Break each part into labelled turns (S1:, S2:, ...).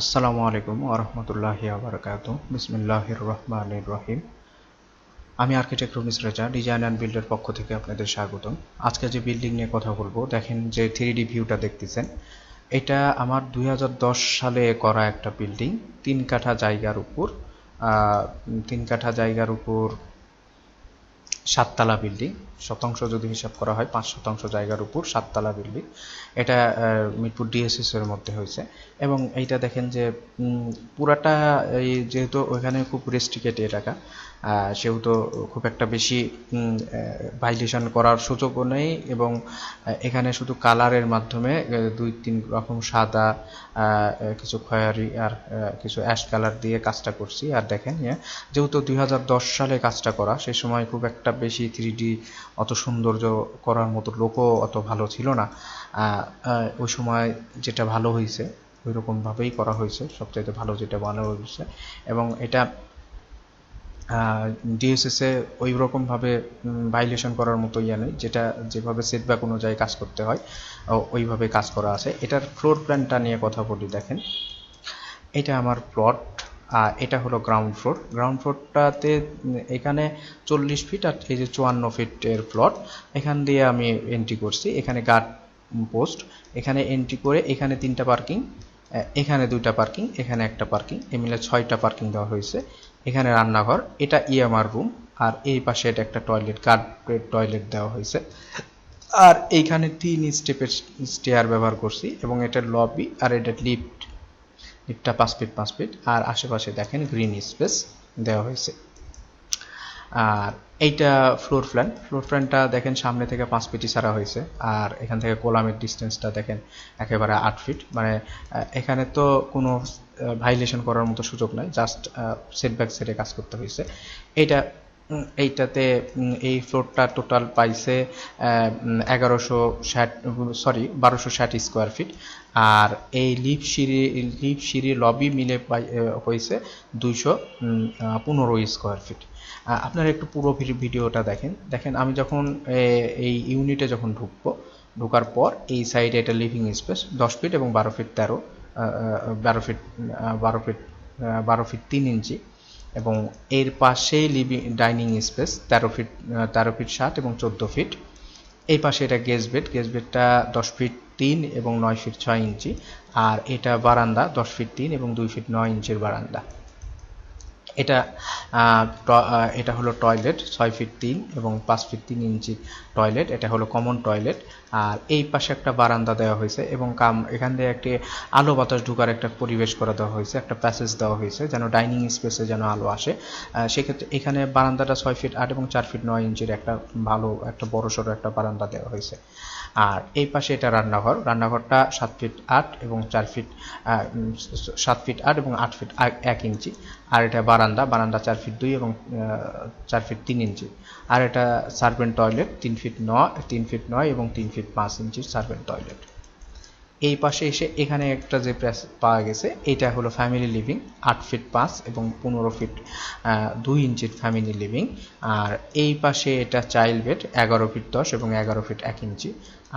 S1: আসসালামু আলাইকুম আরহামতুল্লাহি আবরকাত বিসমিল্লাহির রহমানির রহিম। আমি architect Ramis Reza, design and বিল্ডের পক্ষ থেকে আপনাদের স্বাগতম। আজকে যে বিল্ডিং নিয়ে কথা বলব, দেখেন যে থ্রি ভিউটা দেখতেছেন। এটা আমার দুই হাজার দশ সালে করা একটা বিল্ডিং, তিন কাঠা জায়গার উপর তিন কাঠা জায়গার উপর সাততলা বিল্ডিং। শতাংশ যদি হিসাব করা হয় পাঁচ শতাংশ জায়গার উপর সাততলা বিল্ডিং এটা মিরপুর ডিএসএস এর মধ্যে হয়েছে। এবং এইটা দেখেন যে পুরাটা এই যেহেতু ওইখানে খুব রেস্ট্রিকেট এলাকা সেহেতু খুব একটা বেশি ভাইলেশন করার সুযোগও নেই এবং এখানে শুধু কালারের মাধ্যমে দুই তিন রকম সাদা কিছু খয়ারি আর কিছু অ্যাশ কালার দিয়ে কাজটা করছি। আর দেখেন ইয়ে, যেহেতু দুই হাজার দশ সালে কাজটা করা সেই সময় খুব একটা বেশি থ্রি অত সৌন্দর্য করার মতো লোকও অত ভালো ছিল না। ওই সময় যেটা ভালো হয়েছে ওই রকমভাবেই করা হয়েছে সবচাইতে ভালো যেটা ভালো হয়েছে এবং এটা ডিএসএসে ওই রকমভাবে ভাইলেশন করার মতো ইয়ে নেই। যেটা যেভাবে সেটব্যাক অনুযায়ী কাজ করতে হয় ওইভাবে কাজ করা আছে। এটার ফ্লোর প্ল্যানটা নিয়ে কথা বলি, দেখেন। এটা আমার প্লট এটা হলো গ্রাউন্ড ফ্লোর গ্রাউন্ড ফ্লোরটাতে এখানে চল্লিশ ফিট আর এই যে চুয়ান্ন ফিটের প্লট এখান দিয়ে আমি এন্ট্রি করছি। এখানে গার্ড পোস্ট এখানে এন্ট্রি করে এখানে তিনটা পার্কিং এখানে দুইটা পার্কিং এখানে একটা পার্কিং এ মিলে ছয়টা পার্কিং দেওয়া হয়েছে। এখানে রান্নাঘর। এটা ইএমআর রুম আর এই পাশে এটা একটা টয়লেট গার্ডেড টয়লেট দেওয়া হয়েছে। আর এইখানে তিন স্টেপের স্টেয়ার ব্যবহার করছি এবং এটা লবি আর এটা লিফট লিফটটা পাঁচ ফিট পাঁচ ফিট। আর আশেপাশে দেখেন গ্রিন স্পেস দেওয়া হয়েছে। আর এইটা ফ্লোর প্ল্যান ফ্লোর প্ল্যানটা দেখেন সামনে থেকে পাঁচ ফিটই ছাড়া হয়েছে। আর এখান থেকে কোলামের ডিস্টেন্সটা দেখেন একেবারে আট ফিট। মানে এখানে তো কোনো ভাইলেশন করার মতো সুযোগ নাই। জাস্ট সেটব্যাক সেটে কাজ করতে হয়েছে। এইটা এইটাতে এই ফ্লোরটা টোটাল পাইছে এগারোশো ষাট সরি বারোশো ষাট স্কোয়ার ফিট আর এই লিফ সিঁড়ি লিফ সিঁড়ি লবি মিলে পাই- হয়েছে দুইশো পনেরো স্কোয়ার ফিট আপনারা একটু পুরো ভিডিওটা দেখেন। দেখেন, আমি যখন এই ইউনিটে যখন ঢুকবো, ঢোকার পর এই সাইডে এটা লিভিং স্পেস দশ ফিট এবং বারো ফিট তেরো বারো ফিট বারো ফিট বারো ফিট তিন ইঞ্চি। এবং এর পাশেই লিভিং ডাইনিং স্পেস, তেরো ফিট তেরো ফিট সাত এবং চোদ্দ ফিট। এই পাশে এটা গেস্ট বেড গেস্ট বেডটা দশ ফিট তিন এবং নয় ফিট ছয় ইঞ্চি। আর এটা বারান্দা, দশ ফিট তিন এবং দুই ফিট নয় ইঞ্চির বারান্দা। এটা এটা হলো টয়লেট ছয় ফিট তিন এবং পাঁচ ফিট তিন ইঞ্চি টয়লেট এটা হলো কমন টয়লেট আর এই পাশে একটা বারান্দা দেওয়া হয়েছে এবং কাম, এখান দিয়ে একটি আলো বাতাস ঢুকার একটা পরিবেশ করে দেওয়া হয়েছে, একটা প্যাসেজ দেওয়া হয়েছে যেন ডাইনিং স্পেসে যেন আলো আসে। সেক্ষেত্রে এখানে বারান্দাটা ছয় ফিট আট এবং চার ফিট নয় ইঞ্চির একটা ভালো, একটা বড় সড়ো একটা বারান্দা দেওয়া হয়েছে। আর এই পাশে এটা রান্নাঘর। রান্নাঘরটা সাত ফিট আট এবং চার ফিট সাত ফিট আট এবং আট ফিট এক ইঞ্চি। আর এটা বারান্দা বারান্দা চার ফিট দুই এবং চার ফিট তিন ইঞ্চি। আর এটা সার্ভেন্ট টয়লেট, তিন ফিট নয় তিন ফিট নয় এবং তিন ফিট পাঁচ ইঞ্চির সার্ভেন্ট টয়লেট। এই পাশে এসে এখানে একটা যে প্রেস পাওয়া গেছে, এটা হলো ফ্যামিলি লিভিং আট ফিট পাঁচ এবং পনেরো ফিট দুই ইঞ্চির ফ্যামিলি লিভিং আর এই পাশে এটা চাইল্ড বেড এগারো ফিট দশ এবং এগারো ফিট এক ইঞ্চি।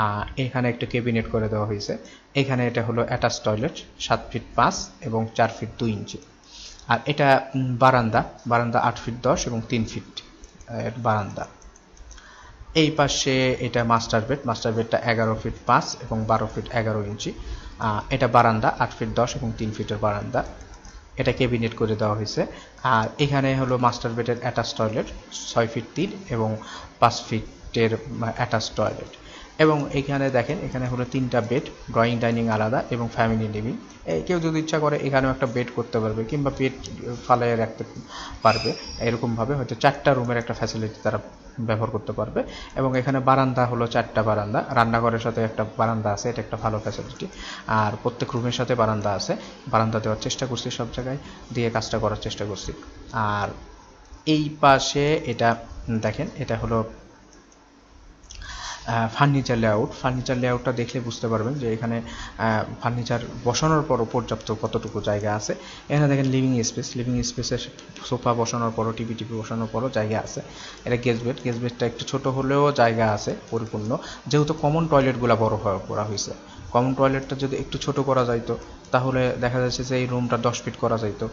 S1: আর এখানে একটা কেবিনেট করে দেওয়া হয়েছে। এখানে এটা হলো অ্যাটাচ টয়লেট সাত ফিট পাঁচ এবং চার ফিট দুই ইঞ্চি। আর এটা বারান্দা বারান্দা আট ফিট দশ এবং তিন ফিট বারান্দা। এই পাশে এটা মাস্টার বেড মাস্টার বেডটা এগারো ফিট পাঁচ এবং বারো ফিট এগারো ইঞ্চি। এটা বারান্দা, আট ফিট দশ এবং তিন ফিটের বারান্দা। এটা ক্যাবিনেট করে দেওয়া হয়েছে। আর এখানে হলো মাস্টার বেডের অ্যাটাচ টয়লেট ছয় ফিট তিন এবং পাঁচ ফিটের অ্যাটাচ টয়লেট এবং এখানে দেখেন, এখানে হলো তিনটা বেড ড্রয়িং ডাইনিং আলাদা এবং ফ্যামিলি লিভিং কেউ যদি ইচ্ছা করে এখানেও একটা বেড করতে পারবে কিংবা বেড ফালাইয়ে রাখতে পারবে। এরকমভাবে হয়তো চারটা রুমের একটা ফ্যাসিলিটি তারা ব্যবহার করতে পারবে। এবং এখানে বারান্দা হলো চারটা বারান্দা। রান্নাঘরের সাথে একটা বারান্দা আছে, এটা একটা ভালো ফ্যাসিলিটি আর প্রত্যেক রুমের সাথে বারান্দা আছে। বারান্দা দেওয়ার চেষ্টা করছি সব জায়গায়, দিয়ে কাজটা করার চেষ্টা করছি। আর এই পাশে এটা, দেখেন, এটা হলো ফার্নিচার লেআউট ফার্নিচার লেআউটটা দেখলে বুঝতে পারবেন যে এখানে ফার্নিচার বসানোর পরও পর্যাপ্ত কতটুকু জায়গা আছে। এখানে দেখেন লিভিং স্পেস লিভিং স্পেসে সোফা বসানোর পরও টিভি টিভি বসানোর পরও জায়গা আছে। এটা গেস্ট বেড গেস্ট বেডটা একটু ছোট হলেও জায়গা আছে, পরিপূর্ণ। যেহেতু কমন টয়লেটগুলো বড় করা হয়েছে। কমন টয়লেটটা যদি একটু ছোট করা যাইতো, তাহলে দেখা যাচ্ছে যে এই রুমটা দশ ফিট করা যাইতো।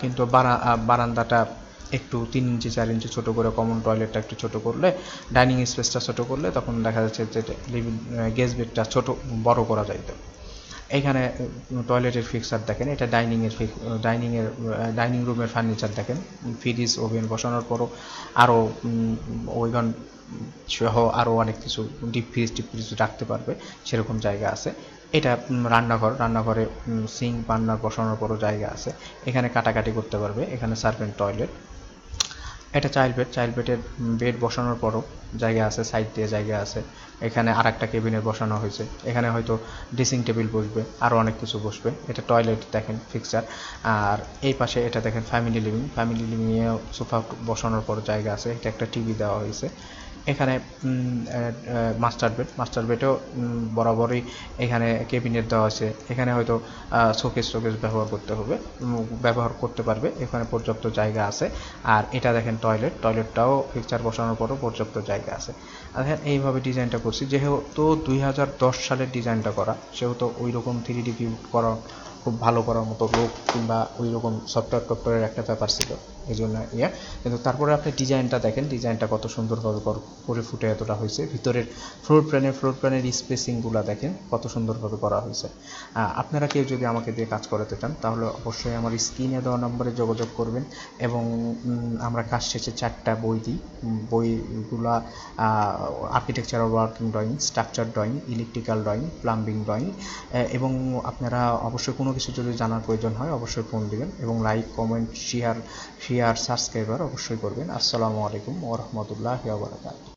S1: কিন্তু বারা- বারান্দাটা একটু তিন ইঞ্চি, চার ইঞ্চি ছোটো করে কমন টয়লেটটা একটু ছোটো করলে ডাইনিং স্পেসটা ছোটো করলে তখন দেখা যাচ্ছে যে গেস্ট বেডটা ছোট, বড় করা যাইতো এখানে টয়লেটের ফিক্সার দেখেন, এটা ডাইনিংয়ের এর ডাইনিং রুমের ফার্নিচার দেখেন। ফ্রিজ ওভেন বসানোর পরও আরও ওইখান সহ আরও অনেক কিছু ডিপ ফ্রিজ টিপ ফ্রিজ রাখতে পারবে, সেরকম জায়গা আছে। এটা রান্নাঘর, রান্নাঘরে সিং পান্নার বসানোর পরও জায়গা আছে। এখানে কাটাকাটি করতে পারবে, এখানে সার্ভেন্ট টয়লেট এটা চাইল্ড বেড চাইল্ড বেডের বেড বসানোর পরও জায়গা আছে সাইড দিয়ে জায়গা আছে। এখানে আর একটা কেবিনে বসানো হয়েছে। এখানে হয়তো ড্রেসিং টেবিল বসবে আরও অনেক কিছু বসবে। এটা টয়লেট দেখেন ফিক্সার আর এই পাশে এটা দেখেন ফ্যামিলি লিভিং ফ্যামিলি লিভিংয়ে সোফা বসানোর পর জায়গা আছে। এটা একটা টিভি দেওয়া হয়েছে। এখানে মাস্টার বেড মাস্টার বেডেও বরাবরই এখানে কেবিনেট দেওয়া আছে। এখানে হয়তো শোকেস টোকেস ব্যবহার করতে হবে ব্যবহার করতে পারবে। এখানে পর্যাপ্ত জায়গা আছে। আর এটা দেখেন টয়লেট টয়লেটটাও ফিক্সার বসানোর পরও পর্যাপ্ত জায়গা আছে। আর হ্যাঁ এইভাবে ডিজাইনটা করছি। যেহেতু দুই হাজার দশ সালের ডিজাইনটা করা, সেহেতু ওই রকম থ্রি ডি ভিউ করা, খুব ভালো করার মতো লোক কিংবা ওই রকম সফটওয়্যার টফটওয়্যারের একটা ব্যাপার ছিল। এই জন্য ইয়ে কিন্তু তারপরে আপনি ডিজাইনটা দেখেন, ডিজাইনটা কত সুন্দরভাবে কর- ফুটে এতটা হয়েছে। ভিতরের ফ্লোর প্ল্যানের ফ্লোর প্ল্যানের স্পেসিংগুলো দেখেন, কত সুন্দরভাবে করা হয়েছে। আপনারা কেউ যদি আমাকে দিয়ে কাজ করাতে চান, তাহলে অবশ্যই আমার স্ক্রিনে দেওয়া নম্বরে যোগাযোগ করবেন এবং আমরা কাজ শেষে চারটা বই দিই। বইগুলা architectural working drawing structure drawing electrical drawing plumbing drawing এবং আপনারা অবশ্যই কোনো কিছু যদি জানার প্রয়োজন হয়, অবশ্যই ফোন দিবেন এবং like comment share share subscriber অবশ্যই করবেন। আসসালামু আলাইকুম ওরহমতুল্লাহ বারাকাতুহু।